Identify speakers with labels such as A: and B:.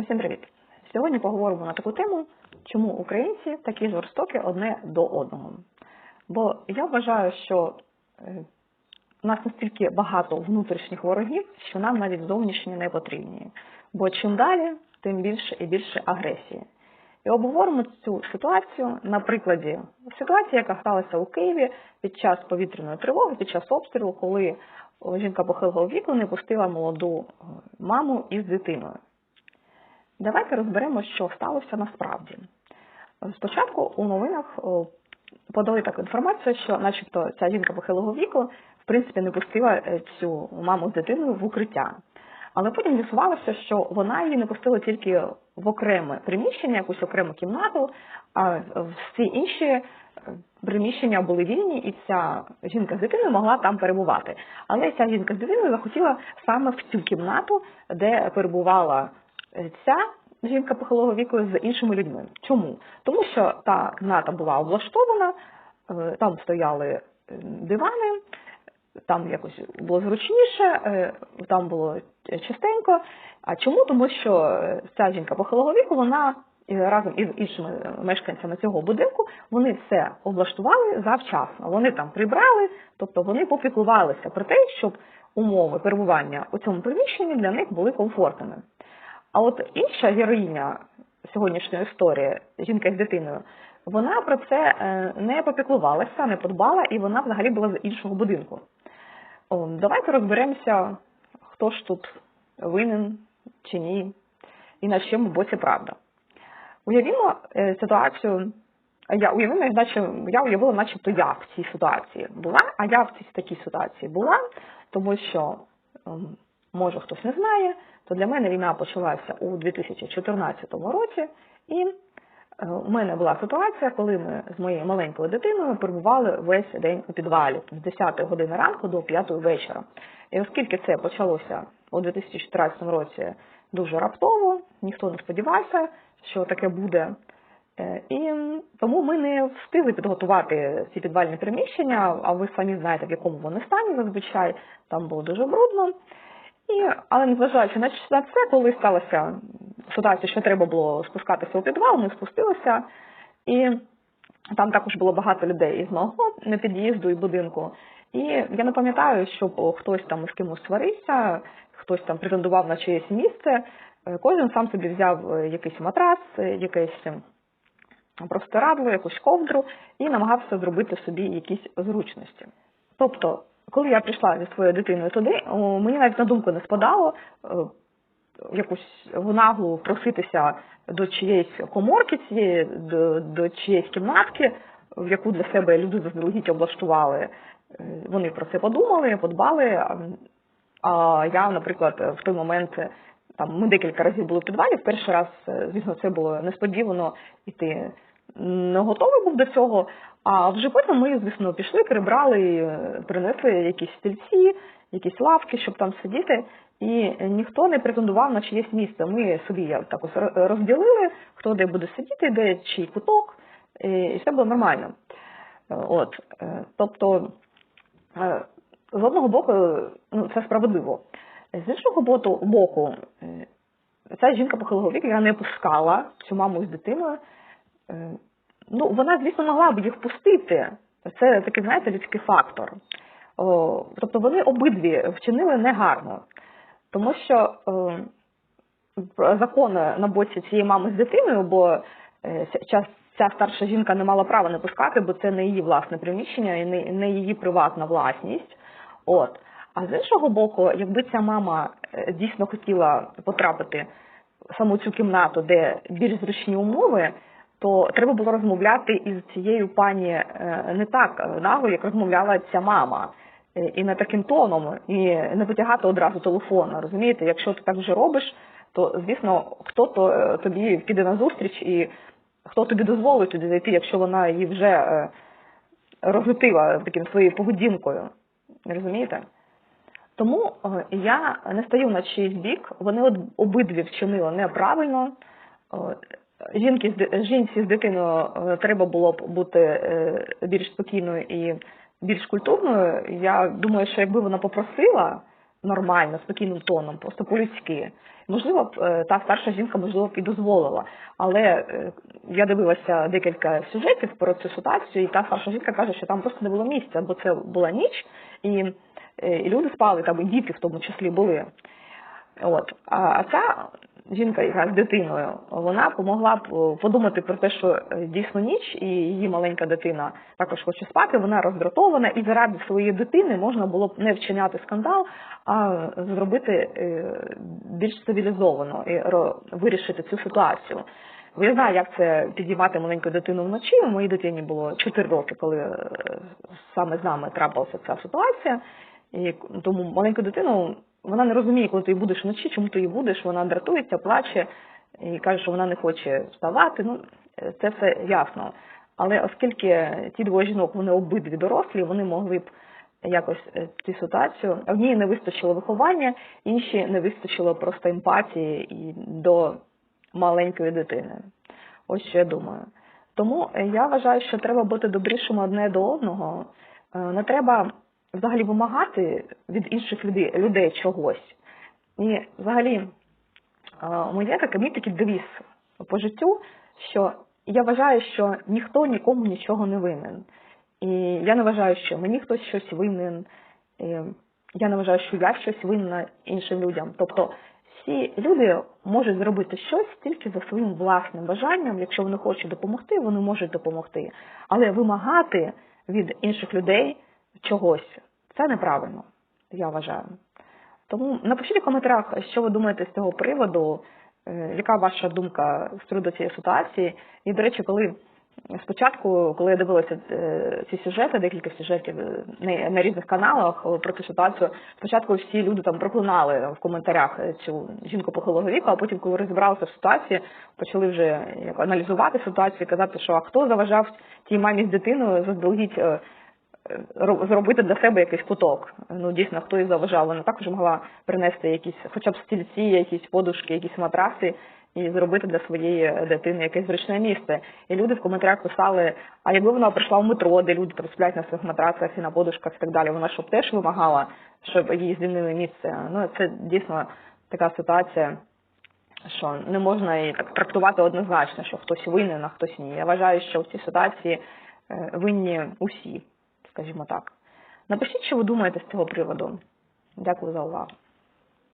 A: Усім привіт! Сьогодні поговоримо на таку тему, чому українці такі жорстокі одне до одного. Бо я вважаю, що е, у нас настільки багато внутрішніх ворогів, що нам навіть зовнішні не потрібні. Бо чим далі, тим більше і більше агресії. І обговоримо цю ситуацію на прикладі ситуації, яка сталася у Києві під час повітряної тривоги, під час обстрілу, коли жінка похилого віку не пустила молоду е, маму із дитиною. Давайте розберемо, що сталося насправді. Спочатку у новинах подали таку інформацію, що, начебто, ця жінка похилого віку в принципі не пустила е, цю маму з дитиною в укриття. Але потім з'ясувалося, що вона її не пустила тільки в окреме приміщення, якусь окрему кімнату, а всі інші е, приміщення були вільні, і ця жінка з дитиною могла там перебувати. Але ця жінка з дитиною захотіла саме в цю кімнату, де перебувала ця жінка похилого віку з іншими людьми. Чому? Тому що та кімната була облаштована, е, там стояли е, дивани, там якось було зручніше, е, там було чистенько. А чому? Тому що ця жінка похилого віку, вона разом із іншими мешканцями цього будинку вони все облаштували завчасно. Вони там прибрали, тобто вони попіклувалися про те, щоб умови перебування у цьому приміщенні для них були комфортними. А от інша героїня сьогоднішньої історії, жінка з дитиною, вона про це е, не попіклувалася, не подбала, і вона взагалі була з іншого будинку. Давайте розберемося, хто ж тут винен чи ні, і на чому боці правда. Уявімо е, ситуацію. Я уявила, наче я уявила, начебто я в цій ситуації була, а я в цій такій ситуації була, тому що, ем, може хтось не знає, то для мене війна почалася у 2014 році, і е, у мене була ситуація, коли ми з моєю маленькою дитиною перебували весь день у підвалі з 10 години ранку до 5 вечора. І оскільки це почалося у 2014 році дуже раптово, ніхто не сподівався, що таке буде. Е, І тому ми не встигли підготувати ці підвальні приміщення, а ви самі знаєте, в якому вони стані зазвичай, там було дуже брудно. І, але незважаючи на це, коли сталася ситуація, що треба було спускатися у підвал, ми спустилися, і там також було багато людей із мого під'їзду і будинку. І я не пам'ятаю, щоб хтось там з кимось сварився, хтось там претендував на чиєсь місце. Е, Кожен сам собі взяв е, якийсь матрас, е, якесь простирадло, якусь ковдру і намагався зробити собі якісь зручності. Тобто, коли я прийшла зі своєю дитиною туди, мені навіть на думку не спадало е, якусь наглу проситися до чиєїсь коморки цієї, до, до чиєїсь кімнатки, в яку для себе люди заздалегідь облаштували. Е, Вони про це подумали, подбали. а- я, наприклад, в той момент там ми декілька разів були в підвалі. В перший раз, е, звісно, це було несподівано, і ти не готовий був до цього. А вже потім ми, звісно, пішли, прибрали, е, принесли якісь стільці, якісь лавки, щоб там сидіти. І ніхто не претендував на чиєсь місце. Ми собі я так ось розділили, хто де буде сидіти, де чий куток, і і все було нормально. Е, От, е, тобто, е, з одного боку, ну, це справедливо. З іншого боку, е, ця жінка похилого віку, яка не пускала цю маму з дитиною. Ну, вона, звісно, могла б їх пустити. Це такий, знаєте, людський фактор. О, тобто вони обидві вчинили негарно. Тому що е, закон на боці цієї мами з дитиною, бо е, ця, ця старша жінка не мала права не пускати, бо це не її власне приміщення і не, не її приватна власність. От. А з іншого боку, якби ця мама е, дійсно хотіла потрапити в саму цю кімнату, де більш зручні умови, то треба було розмовляти із цією пані е, не так нагло, як розмовляла ця мама. Е, І не таким тоном, і не витягати одразу телефон. Розумієте, якщо ти так вже робиш, то звісно, хто то е, тобі піде на зустріч і хто тобі дозволить туди зайти, якщо вона її вже розлютила таким своєю поведінкою. Розумієте? Тому я не стою на чийсь бік, вони обидві вчинили неправильно. Жінки жінці з дитиною е, треба було б бути е, більш спокійною і більш культурною. Я думаю, що якби вона попросила нормально, спокійним тоном, просто по-людськи. Можливо, б, е, та старша жінка, можливо, б і дозволила. Але я дивилася декілька сюжетів про цю ситуацію, і та старша жінка каже, що там просто не було місця, бо це була ніч, і, і люди спали, там і діти в тому числі були. От. А ця жінка, яка з дитиною, вона помогла б е, подумати про те, що е, дійсно ніч, і її маленька дитина також хоче спати, вона роздратована, і заради своєї дитини можна було б не вчиняти скандал, а зробити е, більш цивілізовано і вирішити цю ситуацію. Я знаю, як це підіймати маленьку дитину вночі. Моїй дитині було 4 роки, коли саме з нами трапилася ця ситуація. І тому маленьку дитину вона не розуміє, коли ти будеш вночі, чому ти її будеш, вона дратується, плаче і каже, що вона не хоче вставати. Ну, це все ясно. Але оскільки ті двоє жінок, вони обидві дорослі, вони могли б якось е, цю ситуацію. Одній не вистачило виховання, іншій не вистачило просто емпатії і до маленької дитини. Ось що я думаю. Тому е, я вважаю, що треба бути добрішими одне до одного. Е, Не треба взагалі вимагати від інших людей, людей чогось. І взагалі, е, моє таке, мій такий девіз по життю, що я вважаю, що ніхто нікому нічого не винен. І я не вважаю, що мені хтось щось винен. І я не вважаю, що я щось винна іншим людям. Тобто всі люди можуть зробити щось тільки за своїм власним бажанням. Якщо вони хочуть допомогти, вони можуть допомогти. Але вимагати від інших людей чогось це неправильно, я вважаю. Тому напишіть у коментарях, що ви думаєте з цього приводу, е, яка ваша думка з приводу цієї ситуації. І, до речі, коли спочатку, коли я дивилася е, ці сюжети, декілька сюжетів е, на, різних каналах про цю ситуацію, спочатку всі люди там проклинали в коментарях цю жінку похилого віку, а потім, коли розібралися в ситуації, почали вже як аналізувати ситуацію, казати, що а хто заважав тій мамі з дитиною заздалегідь зробити для себе якийсь куток. Ну дійсно, хто їй заважав, вона також могла принести якісь, хоча б стільці, якісь подушки, якісь матраси. І зробити для своєї дитини якесь зручне місце. І люди в коментарях писали: а якби вона прийшла в метро, де люди там сплять на своїх матрасах і на подушках і так далі, вона щоб теж вимагала, щоб їй звільнили місце. Ну це дійсно така ситуація, що не можна і так трактувати однозначно, що хтось винен, а хтось ні. Я вважаю, що в цій ситуації е, винні усі, скажімо так. Напишіть, що ви думаєте з цього приводу. Дякую за увагу.